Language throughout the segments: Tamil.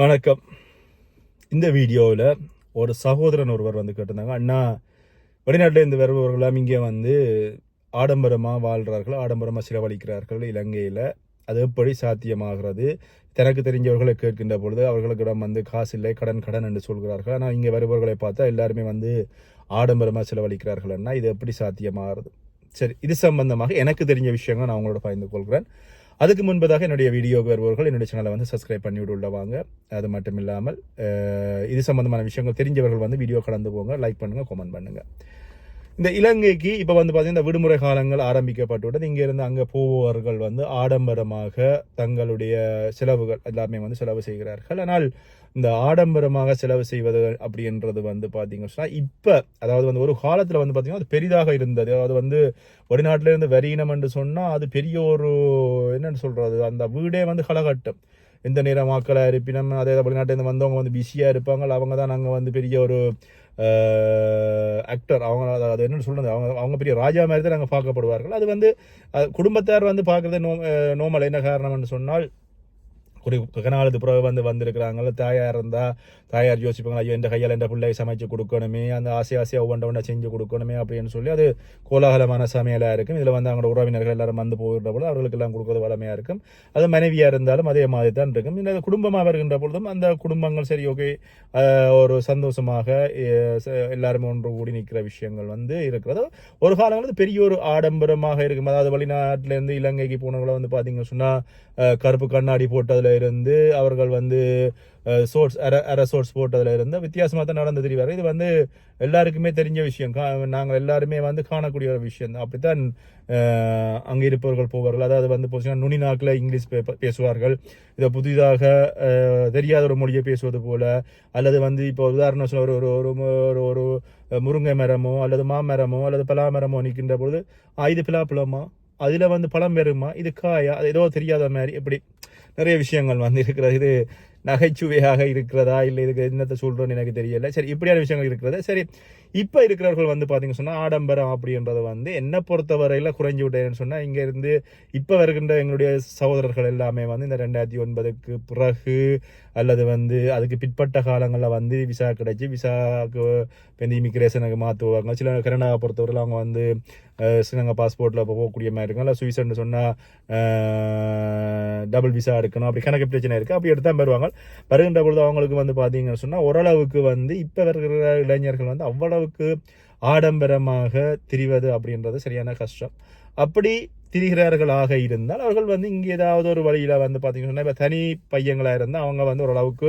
வணக்கம். இந்த வீடியோவில் ஒரு சகோதரன் ஒருவர் வந்து கேட்டிருந்தாங்க அண்ணா வெளிநாட்டிலேருந்து வருபவர்களாம் இங்கே வந்து ஆடம்பரமாக வாழ்கிறார்கள் ஆடம்பரமாக செலவழிக்கிறார்கள் இலங்கையில். அது எப்படி சாத்தியமாகிறது? தனக்கு தெரிஞ்சவர்களை கேட்கின்ற பொழுது அவர்களுக்கிடம் வந்து காசு இல்லை கடன் கடன் என்று சொல்கிறார்கள். ஆனால் இங்கே வருபவர்களை பார்த்தா எல்லாருமே வந்து ஆடம்பரமாக செலவழிக்கிறார்கள் அண்ணா. இது எப்படி சாத்தியமாகிறது? சரி இது சம்பந்தமாக எனக்கு தெரிஞ்ச விஷயங்கள் நான் உங்களோட பகிர்ந்து கொள்கிறேன். அதுக்கு முன்பதாக என்னுடைய வீடியோ வருபவர்கள் என்னுடைய சேனலை வந்து சப்ஸ்கிரைப் பண்ணி விடுவாங்க அது மட்டும் இல்லாமல் இது சம்மந்தமான விஷயங்கள் தெரிஞ்சவர்கள் வந்து வீடியோ கலந்து போங்க லைக் பண்ணுங்கள் கமெண்ட் பண்ணுங்கள் இந்த இலங்கைக்கு இப்போ வந்து பார்த்தீங்கன்னா இந்த விடுமுறை காலங்கள் ஆரம்பிக்கப்பட்டுவிட்டது. இங்கேருந்து அங்கே போவர்கள் வந்து ஆடம்பரமாக தங்களுடைய செலவுகள் எல்லாமே வந்து செலவு செய்கிறார்கள். ஆனால் இந்த ஆடம்பரமாக செலவு செய்வது அப்படின்றது வந்து பார்த்தீங்க சொன்னால் இப்போ அதாவது வந்து ஒரு காலத்தில் வந்து பார்த்தீங்கன்னா அது பெரிதாக இருந்தது. அதாவது வந்து வெளிநாட்டில இருந்து வரியினம் என்று சொன்னால் அது பெரிய ஒரு என்னென்னு சொல்கிறது அந்த வீடே வந்து களகட்டம். எந்த நேரம் மக்களாக இருப்பினும் அதே வெளிநாட்டிலேருந்து வந்தவங்க வந்து பிஸியாக இருப்பாங்க. அவங்க தான் நாங்கள் வந்து பெரிய ஒரு ஆக்டர் அவங்க அது- என்னென்னு சொல்கிறது அவங்க அவங்க பெரிய ராஜா மாதிரி தான் நாங்கள் பார்க்கப்படுவார்கள். அது வந்து குடும்பத்தார் வந்து பார்க்குறது நோ நோமல் என்ன காரணம்னு சொன்னால் ஒரு கனாலத்து பிறகு வந்து வந்திருக்கிறாங்கள தாயார் இருந்தால் தாயார் யோசிப்பாங்க ஐயோ எந்த கையால் எந்த பிள்ளை சமைச்சு கொடுக்கணுமே அந்த ஆசை ஆசையாக ஒவ்வொன்ற ஒன்றா செஞ்சு கொடுக்கணுமே அப்படின்னு சொல்லி அது கோலாகலமான சமையலாக இருக்கும். இதில் வந்து அவங்களோட உறவினர்கள் எல்லாரும் வந்து போகின்ற பொழுது அவர்களுக்கு எல்லாம் கொடுக்குறது வளமையாக இருக்கும். அது மனைவியாக இருந்தாலும் அதே மாதிரி தான் இருக்கும். இந்த குடும்பமாக வருகின்ற பொழுதும் அந்த குடும்பங்கள் சரி ஓகே ஒரு சந்தோஷமாக ச- எல்லாருமே ஒன்று கூடி நிற்கிற விஷயங்கள் வந்து இருக்கிறது. ஒரு காலங்களில் பெரிய ஒரு ஆடம்பரமாக இருக்கும். அதாவது வெளிநாட்டிலேருந்து இலங்கைக்கு போனவங்கள வந்து பார்த்தீங்கன்னு சொன்னால் கருப்பு கண்ணாடி போட்டு அதில் இருந்து அவர்கள் வந்து சோர்ஸ் அரை அரை போட்டதில் போட்டதுல இருந்து வித்தியாசமாக தான் நடந்து தெரிவார் இது வந்து எல்லாருக்குமே தெரிஞ்ச விஷயம். கா நாங்கள் எல்லாருமே வந்து காணக்கூடிய ஒரு விஷயம் தான். அப்படித்தான் அங்கே இருப்பவர்கள் போவார்கள். அதாவது வந்து பார்த்தீங்கன்னா நுனி நாக்கில் இங்கிலீஷ் பே- பேசுவார்கள். இதை புதிதாக தெரியாத ஒரு மொழியை பேசுவது போல அல்லது வந்து இப்போ உதாரணம் சொல்ல ஒரு ஒரு ஒரு ஒரு முருங்கை மரமோ அல்லது மாமரமோ அல்லது பலா மரமோ நிற்கின்ற பொழுது "ஆ, இது பிளமா அதில் வந்து பழம் பெறுமா இது காயா? அது ஏதோ தெரியாத மாதிரி இப்படி நிறைய விஷயங்கள் வந்து இருக்கிறது. இது நகைச்சுவையாக இருக்கிறதா? இல்லை இதுக்கு என்னத்தை சொல்கிறோன்னு எனக்கு தெரியல. சரி இப்படியான விஷயங்கள் இருக்கிறது. சரி இப்போ இருக்கிறவர்கள் வந்து பார்த்திங்க சொன்னால் ஆடம்பரம் அப்படின்றது வந்து என்னை பொறுத்தவரையில் குறைஞ்சு விட்டேன்னு சொன்னால் இங்கேருந்து இப்போ வருகின்ற எங்களுடைய சகோதரர்கள் எல்லாமே வந்து இந்த ரெண்டாயிரத்தி ஒன்பதுக்கு பிறகு அல்லது வந்து அதுக்கு பிற்பட்ட காலங்களில் வந்து விசா கிடைச்சி விசாவுக்கு வந்து இமிக்ரேஷனுக்கு மாற்றுவாங்க சில கனடாவை பொறுத்தவரையில் அவங்க வந்து ஸ்ரீலங்கா பாஸ்போர்ட்டில் போகக்கூடிய மாதிரி இருக்கும் இல்லை சுவிசன் சொன்னால் டபுள் விசா எடுக்கணும். அப்படி கணக்கு பிரச்சனை இருக்குது அப்படி எடுத்தால் வருவாங்க. வருகின்ற பொழுது அவங்களுக்கு வந்து பார்த்தீங்கன்னு சொன்னால் ஓரளவுக்கு வந்து இப்போ வருகிற இளைஞர்கள் வந்து அவ்வளவுக்கு ஆடம்பரமாக திரிவது அப்படின்றது சரியான கஷ்டம். அப்படி திரிகிறார்களாக இருந்தால் அவர்கள் வந்து இங்கே ஏதாவது ஒரு வழியில் வந்து பார்த்தீங்கன்னா சொன்னால் இப்போ தனி பையங்களாக இருந்தால் அவங்க வந்து ஓரளவுக்கு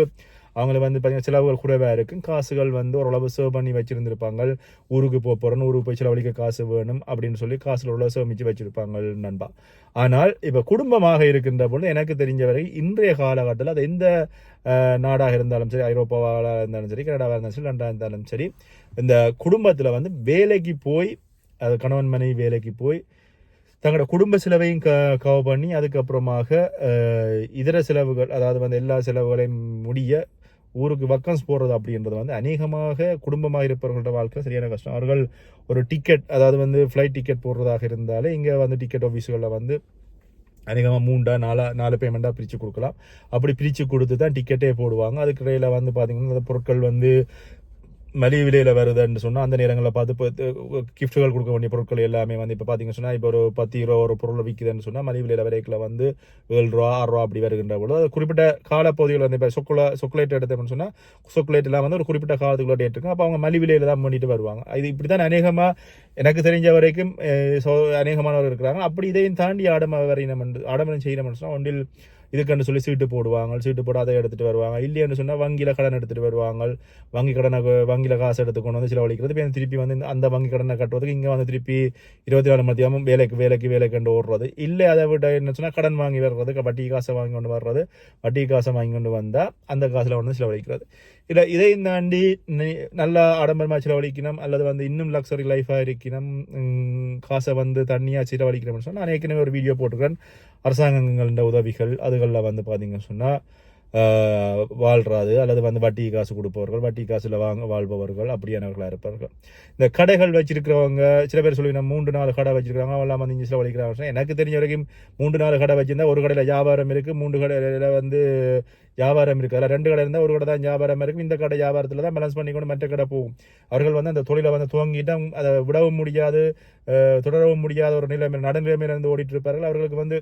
அவங்கள வந்து பார்த்தீங்கன்னா செலவுகள் குறைவாக இருக்கும். காசுகள் வந்து ஓரளவு சேவ் பண்ணி வச்சுருந்துருப்பாங்க. ஊருக்கு போக போகிறோன்னு ஊருக்கு போய் செலவழிக்க காசு வேணும் அப்படின்னு சொல்லி காசில் ஓரளவு சேமிச்சு வச்சிருப்பாங்க நண்பா. ஆனால் இப்போ குடும்பமாக இருக்கின்ற பொழுது எனக்கு தெரிஞ்ச வரை இன்றைய காலகட்டத்தில் அது எந்த நாடாக இருந்தாலும் சரி ஐரோப்பாவாக இருந்தாலும் சரி கனடாவாக இருந்தாலும் சரி லண்டனாக இருந்தாலும் சரி இந்த குடும்பத்தில் வந்து வேலைக்கு போய் அது கணவன் மனைவி வேலைக்கு போய் தங்களோட குடும்ப செலவையும் க கவர் பண்ணி அதுக்கப்புறமாக இதர செலவுகள் அதாவது வந்து எல்லா செலவுகளையும் முடிய ஊருக்கு வக்கன்ஸ் போடுறது அப்படின்றது வந்து அநேகமாக குடும்பமாக இருப்பவர்களோட வாழ்க்கை சரியான கஷ்டம். அவர்கள் ஒரு டிக்கெட் அதாவது வந்து ஃப்ளைட் டிக்கெட் போடுறதாக இருந்தாலே இங்கே வந்து டிக்கெட் ஆஃபீஸுகளில் வந்து அநேகமாக மூண்டா நாலா நாலு பேமெண்ட்டாக பிரித்து கொடுக்கலாம். அப்படி பிரித்து கொடுத்து தான் டிக்கெட்டே போடுவாங்க. அதுக்கு இடையில் வந்து பார்த்திங்கன்னா அந்த பொருட்கள் வந்து மலிவு விலையில் வருதுன்னு சொன்னால் அந்த நேரங்களில் பார்த்து இப்போ கிஃப்ட்டுகள் கொடுக்க வேண்டிய பொருட்கள் எல்லாமே வந்து இப்போ பார்த்தீங்கன்னு சொன்னால் இப்போ ஒரு பத்து ரூபா ஒரு பொருளை விற்குதுன்னு சொன்னால் மலிவு விலையில் வரைக்கில் வந்து ஏழு ரூபா ஆறு ரூபா அப்படி வருகின்ற பொழுது அது குறிப்பிட்ட காலப்பகுதியில் வந்து இப்போ சொக்குலா சொக்குலேட் எடுத்தோம்னு சொன்னால் சொக்குலேட்டெல்லாம் வந்து ஒரு குறிப்பிட்ட காலத்துக்குள்ள டேட் இருக்கும். அப்போ அவங்க மலிவு விலையில் தான் பண்ணிட்டு வருவாங்க. இது இப்படி தான் அநேகமாக எனக்கு தெரிஞ்ச வரைக்கும் சோ அநேகமானவர் இருக்கிறாங்க. அப்படி இதையும் தாண்டி ஆடம்பரம் என்று ஆடம்பரம் செய்யணும்னு சொன்னால் ஒன்றில் இதுக்குன்னு சொல்லி சீட்டு போடுவாங்க. சீட்டு போட்டு அதை எடுத்துகிட்டு வருவாங்க. இல்லைன்னு சொன்னால் வங்கியில் கடன் எடுத்துட்டு வருவாங்க. வங்கி கடனை வங்கியில் காசு எடுத்து கொண்டு வந்து செலவழிக்கிறது. இப்போ திருப்பி வந்து இந்த- அந்த வங்கி கடனை கட்டுறதுக்கு இங்கே வந்து திருப்பி இருபத்தி நாலு மத்தியாமல் வேலைக்கு வேலைக்கு வேலைக்கு கண்டு ஓடுறது. இல்லை அதை விட என்ன சொன்னால் கடன் வாங்கி வர்றது வட்டி காசை வாங்கி கொண்டு வர்றது வட்டி காசை வாங்கி கொண்டு வந்தால் அந்த காசில் வந்து செலவழிக்கிறது. இல்லை இதை தாண்டி நல்லா ஆடம்பரமாக செலவழிக்கணும் அல்லது வந்து இன்னும் லக்ஸரி லைஃபாக இருக்கணும் காசை வந்து தண்ணியாக செலவழிக்கணும்னு சொன்னால் நான் ஏற்கனவே ஒரு வீடியோ போட்டிருக்கேன் அரசாங்கங்களின் உதவிகள் அதுகளில் வந்து பார்த்திங்கன்னு சொன்னால் வாழ்றாது அல்லது வந்து வட்டி காசு கொடுப்பவர்கள் வட்டி காசில் வாங்க வாழ்பவர்கள் அப்படியானவர்களாக இருப்பார்கள். இந்த கடைகள் வச்சிருக்கிறவங்க சில பேர் சொல்லி நான் மூன்று நாலு கடை வச்சிருக்கிறாங்க அவெல்லாம் வந்து இங்கிலீஷில் வலிக்கிறாங்க எனக்கு தெரிஞ்ச வரைக்கும் மூன்று நாலு கடை வச்சிருந்தா ஒரு கடையில் வியாபாரம் இருக்குது மூன்று கடையில் வந்து வியாபாரம் இருக்குது அதில் ரெண்டு கடை இருந்தால் ஒரு கடை தான் வியாபாரம் இருக்கும். இந்த கடை வியாபாரத்தில் தான் பேலன்ஸ் பண்ணிக்கொண்டு மற்ற கடை போகும். அவர்கள் வந்து அந்த தொழிலை வந்து துவங்கிட்டு அதை விடவும் முடியாது தொடரவும் முடியாத ஒரு நிலைமை நடுநிலைமையில இருந்து ஓடிட்டு இருப்பார்கள். அவர்களுக்கு வந்து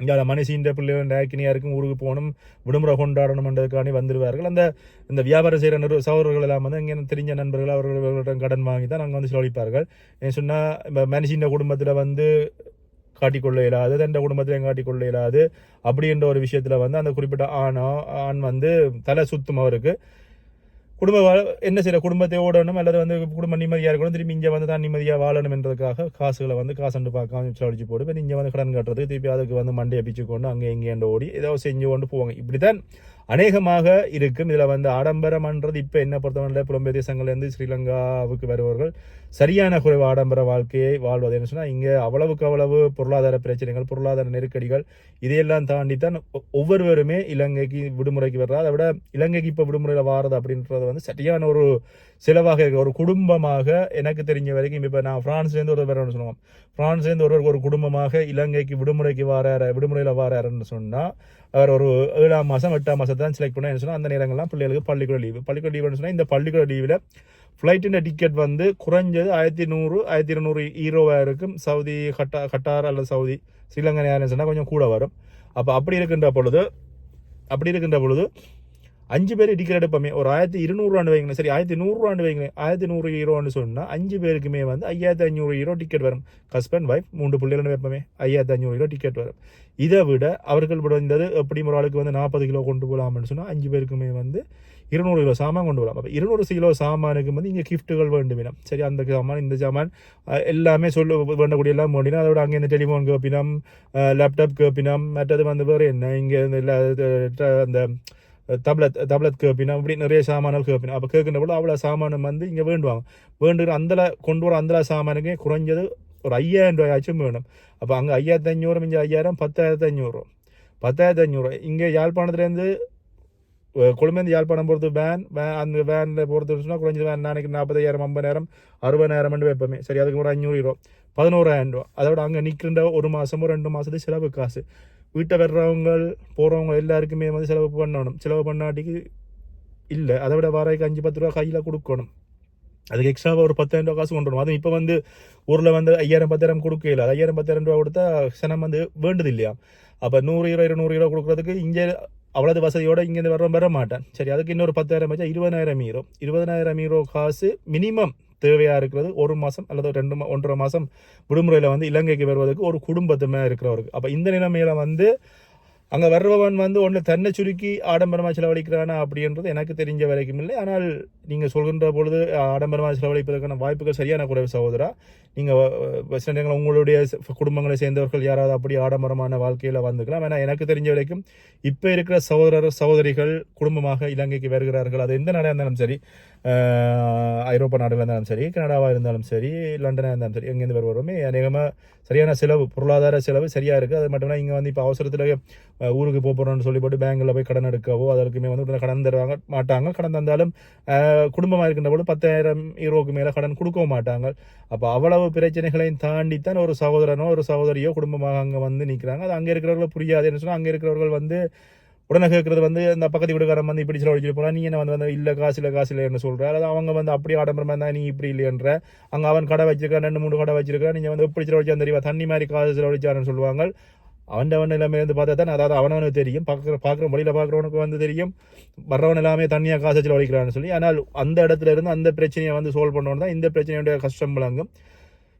இங்கே மனுஷின்ற பிள்ளைகள் நாக்கினியாக இருக்கும் ஊருக்கு போகணும் விடுமுறை கொண்டாடணும்ன்றதுக்காண்டி வந்துடுவார்கள் அந்த இந்த வியாபாரம் செய்கிற நிறு சகோதரர்கள் எல்லாம் வந்து இங்கே தெரிஞ்ச நண்பர்கள் அவர்களிடம் கடன் வாங்கி தான் நாங்கள் வந்து செலவழிப்பார்கள். ஏன் சொன்னால் இப்போ மனுஷின்ற குடும்பத்தில் வந்து காட்டிக்கொள்ள இயலாது தண்ட குடும்பத்திலையும் காட்டிக்கொள்ள இயலாது அப்படின்ற ஒரு விஷயத்தில் வந்து அந்த குறிப்பிட்ட ஆணோ ஆண் வந்து தலை சுத்தும் அவருக்கு. குடும்ப என்ன செய்யற குடும்பத்தை ஓடணும் அல்லது வந்து குடும்ப நிம்மதியாக இருக்கணும் திரும்பி இங்கே வந்து தான் நிம்மதியாக வாழணும் என்றதுக்காக காசுகளை வந்து காசு பார்க்காம செலவழிச்சு போட்டு இங்கே வந்து கடன் கட்டுறது திருப்பி அதுக்கு வந்து மண்டையை பிச்சு கொண்டு அங்கே இங்கேண்டு ஓடி ஏதோ செஞ்சு கொண்டு போவாங்க. இப்படித்தான் அநேகமாக இருக்கும். இதில் வந்து ஆடம்பரம்ன்றது இப்போ என்ன பொறுத்தவரை புலம்பெயர் தேசங்கள்லேருந்து ஸ்ரீலங்காவுக்கு வருபவர்கள் சரியான குறைவு ஆடம்பர வாழ்க்கையை வாழ்வது. என்ன சொன்னால் இங்கே அவ்வளவுக்கு அவ்வளவு பொருளாதார பிரச்சனைகள் பொருளாதார நெருக்கடிகள் இதையெல்லாம் தாண்டி தான் ஒவ்வொருவருமே இலங்கைக்கு விடுமுறைக்கு வர்றது அதை விட இலங்கைக்கு இப்போ விடுமுறையில் வாரது அப்படின்றது வந்து சரியான ஒரு செலவாக இருக்கு. ஒரு குடும்பமாக எனக்கு தெரிஞ்ச வரைக்கும் இப்போ நான் ஃப்ரான்ஸ்லேருந்து ஒருவர் வரணும்னு சொல்லுவோம் பிரான்ஸ்லேருந்து ஒருவர் ஒரு குடும்பமாக இலங்கைக்கு விடுமுறைக்கு வாராரு விடுமுறையில் வராருன்னு சொன்னால் அவர் ஒரு ஏழாம் மாதம் எட்டாம் மாதம் தான் செலக்ட் பண்ண சொன்னால் அந்த நேரங்கள்லாம் பிள்ளைகளுக்கு பள்ளிக்கூட லீவு பள்ளிக்கூட லீவுன்னு சொன்னால் இந்த பள்ளிக்கூட லீவில் ஃப்ளைட்டின் டிக்கெட் வந்து குறைஞ்சது ஆயிரத்தி நூறு ஆயிரத்தி இருநூறு ஈரோவாக இருக்கும். சவுதி கட்டா கட்டார் அல்லது சவுதி ஸ்ரீலங்கன் ஏர்லைன்ஸ்னால் கொஞ்சம் கூட வரும். அப்போ அப்படி இருக்கின்ற பொழுது அப்படி இருக்கின்ற பொழுது அஞ்சு பேர் டிக்கெட் எடுப்போமே. ஒரு ஆயிரத்தி இருநூறுவான்னு வைங்களேன். சரி ஆயிரத்தி நூறுரூவான்னு வைங்களேன். ஆயிரத்தி நூறு ஹீரோன்னு சொன்னால் அஞ்சு பேருக்குமே வந்து ஐயாயிரத்தி ஐநூறு ஹீரோ டிக்கெட் வரும். ஹஸ்பண்ட் ஒய்ஃப் மூன்று பிள்ளைகள் வைப்போமே? ஐயாயிரத்தி ஐநூறு ஹீரோ டிக்கெட் வரும். இதை விட அவர்கள் விட எப்படி ஒரு ஆளுக்கு வந்து நாற்பது கிலோ கொண்டு போகலாம்னு சொன்னால் அஞ்சு பேருக்குமே வந்து இருநூறு கிலோ சாமான் கொண்டு வரலாம் அப்போ இருநூறு கிலோ சாமானுக்கு வந்து இங்கே கிஃப்ட்டுகள் வேண்டும் வேணும் சரி அந்த சாமான் இந்த சாமான் எல்லாமே சொல்ல வேண்டக்கூடிய எல்லாம் வேண்டினா அதோட அங்கே இந்த டெலிஃபோன் கேப்பினம் லேப்டாப் கேப்பினம் மற்றது வந்து வேறு என்ன? இங்கே இந்த அந்த தப்லத் தப்லத் கேப்பினா இப்படி நிறைய சாமான்கள் கேப்பினா. அப்போ கேட்கின்ற பொழுது அவ்வளோ சாமானம் வந்து இங்கே வேண்டுவாங்க. வேண்டுகிற அந்த கொண்டு வர அந்த சாமானுக்கே குறைஞ்சது ஒரு ஐயாயிரம் ரூபாயாச்சும் வேணும். அப்போ அங்கே ஐயாயிரத்தி அஞ்சூறு மிஞ்சி ஐயாயிரம் பத்தாயிரத்தி அஞ்சூறு பத்தாயிரத்தி அஞ்சூறு இங்கே யாழ்ப்பாணத்துலேருந்து கொழும்பேந்து யாழ்ப்பாணம் போகிறது வேன் வேன் அந்த வேனில் போகிறது சொன்னால் குறைஞ்சது வேன் நாளைக்கு நாற்பதாயிரம் ஐம்பதாயிரம் அறுபதாயிரம் வைப்போமே. சரி அதுக்கு ஒரு அஞ்சூறு ரூபா பதினோராயிரம் ரூபா அதோட அங்கே நிற்கின்ற ஒரு மாதமோ ரெண்டு மாதத்துக்கு செலவு காசு. வீட்டை வர்றவங்க போகிறவங்க எல்லாருக்குமே வந்து செலவு பண்ணணும். செலவு பண்ணாட்டிக்கு இல்லை. அதை விட வாடகைக்கு அஞ்சு பத்து ரூபா கையில் கொடுக்கணும். அதுக்கு எக்ஸ்ட்ராவாக ஒரு பத்தாயிரம் ரூபா காசு கொண்டு வரணும் அதுவும் இப்போ வந்து ஊரில் வந்து ஐயாயிரம் பத்தாயிரம் கொடுக்கல. அது ஐயாயிரம் பத்தாயிரம் ரூபா கொடுத்தா சனம் வந்து வேண்டது இல்லையா? அப்போ நூறு இருபது இருநூறு ரூபா கொடுக்குறதுக்கு இங்கே அவ்வளவு வசதியோடு இங்கேருந்து வர வர மாட்டேன். சரி அதுக்கு இன்னொரு பத்தாயிரம் வச்சா இருபதாயிரம் ஈரோ இருபதாயிரம் ஈரோ காசு மினிமம் தேவையாக இருக்கிறது. ஒரு மாதம் அல்லது ரெண்டு மா ஒன்றரை மாதம் விடுமுறையில் வந்து இலங்கைக்கு வருவதற்கு ஒரு குடும்பத்துமே இருக்கிறவருக்கு. அப்போ இந்த நிலைமையில் வந்து அங்கே வர்றவன் வந்து ஒன்று தன்னை சுருக்கி ஆடம்பரமாக செலவழிக்கிறானா அப்படின்றது எனக்கு தெரிஞ்ச வரைக்கும் இல்லை. ஆனால் நீங்கள் சொல்கின்ற பொழுது ஆடம்பரமாக செலவழிப்பதற்கான வாய்ப்புகள் சரியான குறைவு சகோதரா. நீங்கள் சில நேரங்கள் உங்களுடைய குடும்பங்களை சேர்ந்தவர்கள் யாராவது அப்படி ஆடம்பரமான வாழ்க்கையில் வந்துக்கலாம் ஏன்னா எனக்கு தெரிஞ்ச வரைக்கும் இப்போ இருக்கிற சகோதரர் சகோதரிகள் குடும்பமாக இலங்கைக்கு வருகிறார்கள். அது எந்த நாடாக இருந்தாலும் சரி ஐரோப்பா நாடுகளாக இருந்தாலும் சரி கனடாவாக இருந்தாலும் சரி லண்டனாக இருந்தாலும் சரி எங்கேருந்து வருவோமே அநேகமாக சரியான செலவு பொருளாதார செலவு சரியாக இருக்குது அது மட்டும் இங்கே வந்து இப்போ அவசரத்தில் ஊருக்கு போக போகிறோம்னு சொல்லி போட்டு பேங்கில் போய் கடன் எடுக்கவோ அதற்குமே வந்து உடனே கடன் தருவாங்க. மாட்டாங்க. கடன் தந்தாலும் குடும்பமாக இருக்கின்ற போது பத்தாயிரம் ஈரோக்கு மேலே கடன் கொடுக்கவும் மாட்டாங்க. அப்போ அவ்வளவு பிரச்சனைகளையும் தாண்டித்தான் ஒரு சகோதரனோ ஒரு சகோதரியோ குடும்பமாக அங்கே வந்து நிற்கிறாங்க அது அங்கே இருக்கிறவர்கள் புரியாதுன்னு சொன்னால் அங்கே இருக்கிறவர்கள் வந்து உடனே கேட்குறது வந்து இந்த பக்கத்து வீடுக்காரன் வந்து இப்படி செலவழிச்சிட்டு போனால் நீ என்ன வந்து வந்து இல்லை காசு இல்லை காசு இல்லைன்னு சொல்கிற அதாவது அவங்க வந்து அப்படி ஆடம்பரமாக இருந்தால் நீ இப்படி இல்லைன்ற அங்கே அவன் கடை வச்சிருக்கான் ரெண்டு மூணு கடை வச்சிருக்கான் நீங்கள் வந்து எப்படி செலவழிச்சான்னு தெரியுமா? தண்ணி மாதிரி காசு செலவழிச்சாருன்னு சொல்லுவாங்க. அவன் அவன் எல்லாமே வந்து பார்த்தா தான் அதாவது அவனவனுக்கு தெரியும். பார்க்குற பார்க்குற மொழியில் பார்க்குறவனுக்கு வந்து தெரியும். வர்றவன் எல்லாமே தண்ணியாக காசு செலவழிக்கிறான்னு சொல்லி ஆனால் அந்த இடத்துல இருந்து அந்த பிரச்சனையை வந்து சோல்வ் பண்ணவன் தான் இந்த பிரச்சனையுடைய கஷ்டம் விளங்கும்.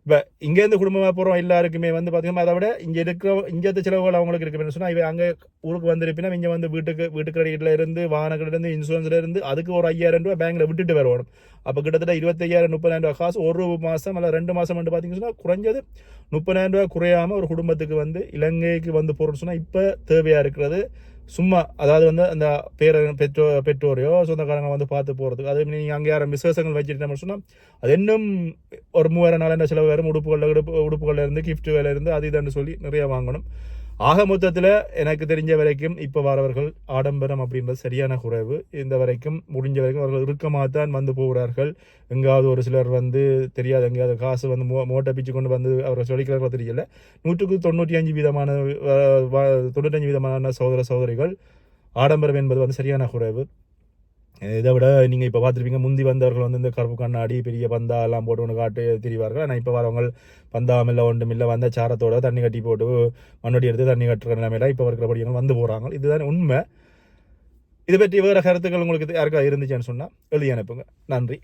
இப்போ இங்கேருந்து குடும்பமாக போகிறோம் எல்லாருக்குமே வந்து பார்த்தீங்கன்னா அதை விட இங்கே இருக்கிற இங்கே செலவுகள் அவங்களுக்கு இருக்கு. சொன்னால் இவன் அங்கே ஊருக்கு வந்திருப்பினா இங்கே வந்து வீட்டுக்கு வீட்டு கிரெடிட்டில் இருந்து வாகன இருந்து இன்சூரன்ஸ்ல இருந்து அதுக்கு ஒரு ஐயாயிரம் ரூபாய் பேங்கில் விட்டுட்டு வரணும் அப்போ கிட்டத்தட்ட இருபத்தையாயிரம் முப்பதாயிரம் ரூபாய் காசு ஒரு மாதம் அல்ல ரெண்டு மாதம் வந்து பார்த்தீங்கன்னா சொன்னால் குறைஞ்சது முப்பதாயிரம் ரூபாய் குறையாம ஒரு குடும்பத்துக்கு வந்து இலங்கைக்கு வந்து போகிறோம்னு சொன்னால் இப்போ தேவையாக இருக்கிறது சும்மா அதாவது வந்து அந்த பேர பெற்றோ பெற்றோரையோ சொந்தக்காரங்க வந்து பார்த்து போகிறதுக்கு அது நீங்கள் அங்கே யாரும் விசேஷங்கள் வச்சுட்டு சொன்னால் அது இன்னும் ஒரு மூவாயிரம் நாலாயிரம் செலவு வரும். உடுப்புகளில் உடுப்பு உடுப்புகளில் இருந்து கிஃப்ட்டுகளில் இருந்து அது இதுன்னு சொல்லி நிறைய வாங்கணும். ஆக மொத்தத்தில் எனக்கு தெரிஞ்ச வரைக்கும் இப்போ வரவர்கள் ஆடம்பரம் அப்படின்றது சரியான குறைவு. இந்த வரைக்கும் முடிஞ்ச வரைக்கும் அவர்கள் இறுக்கமாக தான் வந்து போகிறார்கள். எங்காவது ஒரு சிலர் வந்து தெரியாது எங்கேயாவது காசு வந்து மோ மோட்டை பிச்சு கொண்டு வந்து அவர்கள் சொல்லிக்கிறார்களோ தெரியல. நூற்றுக்கு தொண்ணூற்றி அஞ்சு விதமான தொண்ணூற்றஞ்சு விதமான சகோதர சகோதரிகள் ஆடம்பரம் என்பது வந்து சரியான குறைவு. இதை விட நீங்கள் இப்போ பார்த்துருப்பீங்க முந்தி வந்தவர்கள் வந்து இந்த கருப்பு கண்ணாடி பெரிய பந்தா எல்லாம் போட்டு ஒன்று காட்டு திரிவார்கள். ஆனால் இப்போ வரவங்க பந்தாம் இல்லை ஒன்றும் இல்லை வந்த சாரத்தோட தண்ணி கட்டி போட்டு மண்ணொடி எடுத்து தண்ணி கட்டுற நிலைமையில இப்போ இருக்கிறபடியாக வந்து போகிறாங்க இதுதான் உண்மை. இதை பற்றி வேறு கருத்துக்கள் உங்களுக்கு யாருக்கா இருந்துச்சுன்னு சொன்னால் எழுதி அனுப்புங்க. நன்றி.